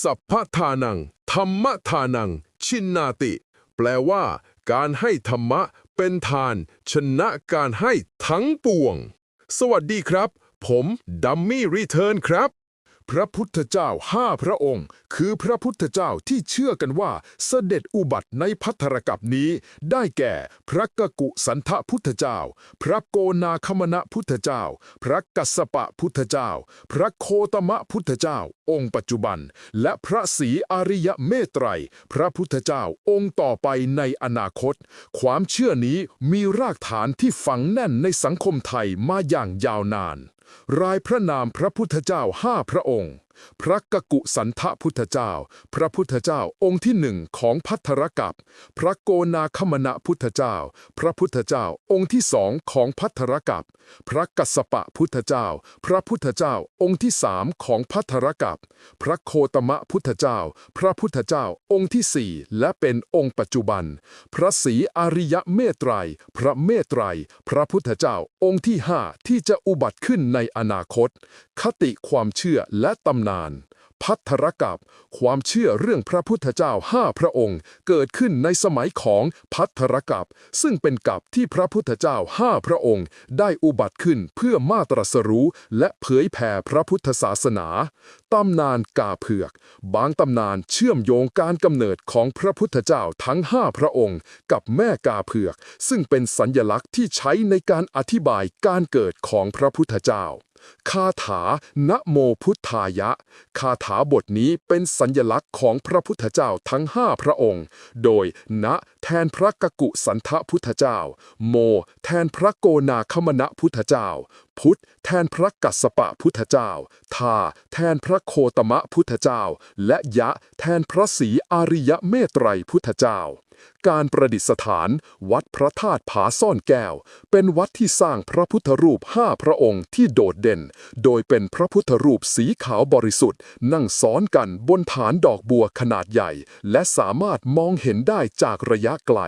สัพพทานัง ธรรมทานัง ชินนาติ แปลว่า การให้ธรรมะเป็นทาน ชนะการให้ทั้งปวง สวัสดีครับ ผมดัมมี่รีเทิร์นครับ พระพุทธเจ้าห้าพระองค์ คือพระพุทธเจ้าที่เชื่อกันว่าเสด็จอุบัติในพัทธรกับนี้ ได้แก่ พระกกุสันทพุทธเจ้า พระโกนาคมณะพุทธเจ้า พระกัสสปะพุทธเจ้า พระโคตมะพุทธเจ้า องค์ปัจจุบัน และพระศรีอริยเมตไตร พระพุทธเจ้าองค์ต่อไปในอนาคต ความเชื่อนี้มีรากฐานที่ฝังแน่นในสังคมไทยมาอย่างยาวนาน รายพระนามพระพุทธเจ้าห้าพระองค์ พระกกุสันทพุทธเจ้า พระพุทธเจ้าองค์ที่หนึ่งของพัทธรกับ พระโกนาคมณะพุทธเจ้า พระพุทธเจ้าองค์ที่สองของพัทธรกับ พระกัสปะพุทธเจ้า พระพุทธเจ้าองค์ที่สามของพัทธรกับ พระโคตมะพุทธเจ้า พระพุทธเจ้าองค์ที่สี่และเป็นองค์ปัจจุบัน พระศรีอริยเมตไตร พระเมตไตร พระพุทธเจ้าองค์ที่ห้าที่จะอุบัติขึ้นในอนาคต คติความเชื่อและตำำนาน พัทธรกับ ความเชื่อเรื่องพระพุทธเจ้าห้าพระองค์ เกิดขึ้นในสมัยของพัทธรกับ ซึ่งเป็นกับที่พระพุทธเจ้าห้าพระองค์ ได้อุบัติขึ้นเพื่อมาตรัสรู้ และเผยแผ่พระพุทธศาสนาตำนานกาเผือก บางตำนานเชื่อมโยงการกำเนิดของพระพุทธเจ้าทั้งห้าพระองค์ กับแม่กาเผือก ซึ่งเป็นสัญญลักษณ์ที่ใช้ในการอธิบายการเกิดของพระพุทธเจ้า คาถานะโมพุทธายะ คาถาบทนี้เป็นสัญญลักษณ์ของพระพุทธเจ้าทั้งห้าพระองค์ โดยนะแทนพระกกุสันทพุทธเจ้า โม แทนพระโกนาคมณะพุทธเจ้า พุทธ แทนพระกัสสปะพุทธเจ้า ทา แทนพระโคตมะพุทธเจ้า และยะ แทนพระศรีอริยเมตไตรพุทธเจ้า การประดิษฐาน วัดพระธาตุผาซ่อนแก้ว เป็นวัดที่สร้างพระพุทธรูปห้าพระองค์ที่โดดเด่น โดยเป็นพระพุทธรูปสีขาวบริสุทธิ์ นั่งซ้อนกันบนฐานดอกบัวขนาดใหญ่ และสามารถมองเห็นได้จากระยะไกล